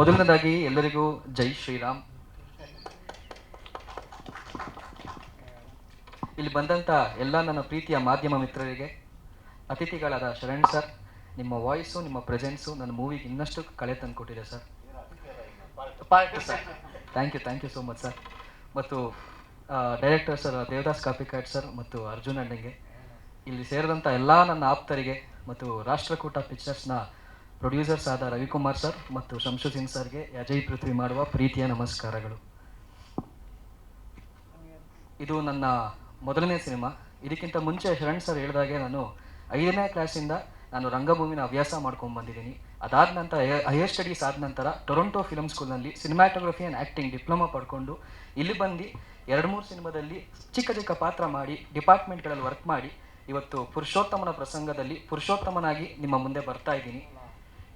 ಮೊದಲನೇದಾಗಿ ಎಲ್ಲರಿಗೂ ಜೈ ಶ್ರೀರಾಮ್. ಇಲ್ಲಿ ಬಂದಂಥ ಎಲ್ಲ ನನ್ನ ಪ್ರೀತಿಯ ಮಾಧ್ಯಮ ಮಿತ್ರರಿಗೆ ಅತಿಥಿಗಳಾದ ಶರಣ್ ಸರ್ ನಿಮ್ಮ ವಾಯ್ಸು ನಿಮ್ಮ ಪ್ರೆಸೆನ್ಸು ನನ್ನ ಮೂವಿಗೆ ಇನ್ನಷ್ಟು ಕಳೆ ತಂದುಕೊಟ್ಟಿದೆ sir. Part sir thank you thank you so much sir ಮತ್ತು director sir Devdas Kapikad sir ಮತ್ತು ಅರ್ಜುನ್ ಅಣ್ಣಂಗೆ. ಇಲ್ಲಿ ಸೇರಿದಂಥ ಎಲ್ಲ ನನ್ನ ಆಪ್ತರಿಗೆ ಮತ್ತು ರಾಷ್ಟ್ರಕೂಟ ಪಿಕ್ಚರ್ಸ್ನ ಪ್ರೊಡ್ಯೂಸರ್ಸ್ ಆದ ರವಿಕುಮಾರ್ ಸರ್ ಮತ್ತು ಶಂಶು ಸಿಂಗ್ ಸರ್ಗೆ ಅಜಯ್ ಪೃಥ್ವಿ ಮಾಡುವ ಪ್ರೀತಿಯ ನಮಸ್ಕಾರಗಳು. ಇದು ನನ್ನ ಮೊದಲನೇ ಸಿನಿಮಾ. ಇದಕ್ಕಿಂತ ಮುಂಚೆ ಶರಣ್ ಸರ್ ಹೇಳಿದಾಗೆ ನಾನು ಐದನೇ ಕ್ಲಾಸಿಂದ ನಾನು ರಂಗಭೂಮಿನ ಅಭ್ಯಾಸ ಮಾಡ್ಕೊಂಡು ಬಂದಿದ್ದೀನಿ. ಅದಾದ ನಂತರ ಹೈಯರ್ ಸ್ಟಡೀಸ್ ಆದ ನಂತರ ಟೊರೊಂಟೊ ಫಿಲ್ಮ್ ಸ್ಕೂಲ್ನಲ್ಲಿ ಸಿನಿಮಾಟೋಗ್ರಫಿ ಆ್ಯಂಡ್ ಆ್ಯಕ್ಟಿಂಗ್ ಡಿಪ್ಲೊಮಾ ಪಡ್ಕೊಂಡು ಇಲ್ಲಿ ಬಂದು ಎರಡು ಮೂರು ಸಿನಿಮಾದಲ್ಲಿ ಚಿಕ್ಕ ಚಿಕ್ಕ ಪಾತ್ರ ಮಾಡಿ ಡಿಪಾರ್ಟ್ಮೆಂಟ್ಗಳಲ್ಲಿ ವರ್ಕ್ ಮಾಡಿ ಇವತ್ತು ಪುರುಷೋತ್ತಮನ ಪ್ರಸಂಗದಲ್ಲಿ ಪುರುಷೋತ್ತಮನಾಗಿ ನಿಮ್ಮ ಮುಂದೆ ಬರ್ತಾ ಇದ್ದೀನಿ.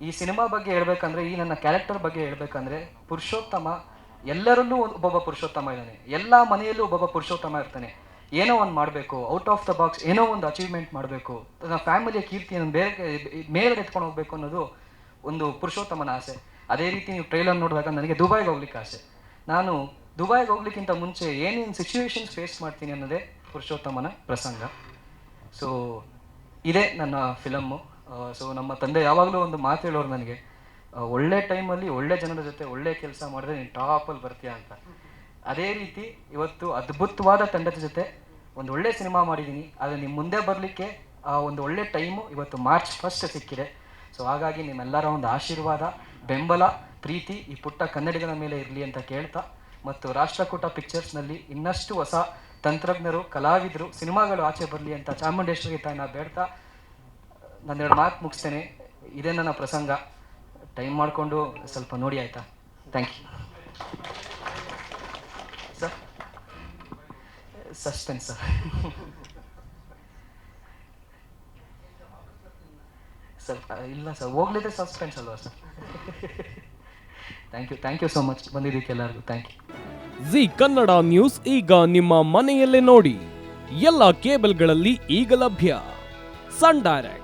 ಈ ಸಿನಿಮಾ ಬಗ್ಗೆ ಹೇಳ್ಬೇಕಂದ್ರೆ, ಈ ನನ್ನ ಕ್ಯಾರೆಕ್ಟರ್ ಬಗ್ಗೆ ಹೇಳ್ಬೇಕಂದ್ರೆ, ಪುರುಷೋತ್ತಮ, ಎಲ್ಲರಲ್ಲೂ ಒಬ್ಬೊಬ್ಬ ಪುರುಷೋತ್ತಮ ಇದ್ದಾನೆ. ಎಲ್ಲ ಮನೆಯಲ್ಲೂ ಒಬ್ಬೊಬ್ಬ ಪುರುಷೋತ್ತಮ ಇರ್ತಾನೆ. ಏನೋ ಒಂದು ಮಾಡಬೇಕು ಔಟ್ ಆಫ್ ದ ಬಾಕ್ಸ್ ಏನೋ ಒಂದು ಅಚೀವ್ಮೆಂಟ್ ಮಾಡಬೇಕು ನನ್ನ ಫ್ಯಾಮಿಲಿಯ ಕೀರ್ತಿಯನ್ನು ಬೇರೆ ಮೇಲೆ ಎತ್ಕೊಂಡು ಹೋಗ್ಬೇಕು ಅನ್ನೋದು ಒಂದು ಪುರುಷೋತ್ತಮನ ಆಸೆ. ಅದೇ ರೀತಿ ನೀವು ಟ್ರೈಲರ್ ನೋಡಿದಾಗ ನನಗೆ ದುಬೈಗೆ ಹೋಗ್ಲಿಕ್ಕೆ ಆಸೆ. ನಾನು ದುಬೈಗೆ ಹೋಗ್ಲಿಕ್ಕಿಂತ ಮುಂಚೆ ಏನೇನು ಸಿಚುವೇಶನ್ಸ್ ಫೇಸ್ ಮಾಡ್ತೀನಿ ಅನ್ನೋದೇ ಪುರುಷೋತ್ತಮನ ಪ್ರಸಂಗ. ಸೊ ಇದೇ ನನ್ನ ಫಿಲಮ್ಮು ಸೊ ನಮ್ಮ ತಂದೆ ಯಾವಾಗಲೂ ಒಂದು ಮಾತು ಹೇಳೋರು ನನಗೆ ಒಳ್ಳೆ ಟೈಮಲ್ಲಿ ಒಳ್ಳೆ ಜನರ ಜೊತೆ ಒಳ್ಳೆ ಕೆಲಸ ಮಾಡಿದ್ರೆ ನೀನು ಟಾಪಲ್ಲಿ ಬರ್ತೀಯ ಅಂತ. ಅದೇ ರೀತಿ ಇವತ್ತು ಅದ್ಭುತವಾದ ತಂಡದ ಜೊತೆ ಒಂದು ಒಳ್ಳೆ ಸಿನಿಮಾ ಮಾಡಿದ್ದೀನಿ ಆದರೆ ನಿಮ್ಮ ಮುಂದೆ ಬರಲಿಕ್ಕೆ ಆ ಒಂದು ಒಳ್ಳೆ ಟೈಮು ಇವತ್ತು ಮಾರ್ಚ್ ಫಸ್ಟ್ ಸಿಕ್ಕಿದೆ. ಸೊ ಹಾಗಾಗಿ ನಿಮ್ಮೆಲ್ಲರ ಒಂದು ಆಶೀರ್ವಾದ, ಬೆಂಬಲ, ಪ್ರೀತಿ ಈ ಪುಟ್ಟ ಕನ್ನಡಿಗರ ಮೇಲೆ ಇರಲಿ ಅಂತ ಕೇಳ್ತಾ, ಮತ್ತು ರಾಷ್ಟ್ರಕೂಟ ಪಿಕ್ಚರ್ಸ್ನಲ್ಲಿ ಇನ್ನಷ್ಟು ಹೊಸ ತಂತ್ರಜ್ಞರು, ಕಲಾವಿದರು ಸಿನಿಮಾಗಳು ಆಚೆ ಬರಲಿ ಅಂತ ಚಾಮುಂಡೇಶ್ವರಿ ತಾಯಿನ ಬೇಡ್ತಾ ನಾನೆರಡು ಮಾತು ಮುಗಿಸ್ತೇನೆ. ಇದೇ ನನ್ನ ಪ್ರಸಂಗ. ಟೈಮ್ ಮಾಡಿಕೊಂಡು ಸ್ವಲ್ಪ ನೋಡಿ ಆಯಿತಾ? Thank you sir suspense sir sir ಇಲ್ಲ ಸರ್ ಹೋಗ್ಲಿದ್ರೆ ಸಸ್ಪೆನ್ಸ್ ಅಲ್ವಾ sir thank you thank you so much ಬಂದಿದ್ದಕ್ಕೆ ಎಲ್ಲರಿಗೂ thank you Zee Kannada news ಈಗ ನಿಮ್ಮ ಮನೆಯಲ್ಲೇ ನೋಡಿ. ಎಲ್ಲ ಕೇಬಲ್ಗಳಲ್ಲಿ ಈಗ ಲಭ್ಯ. Sun Direct.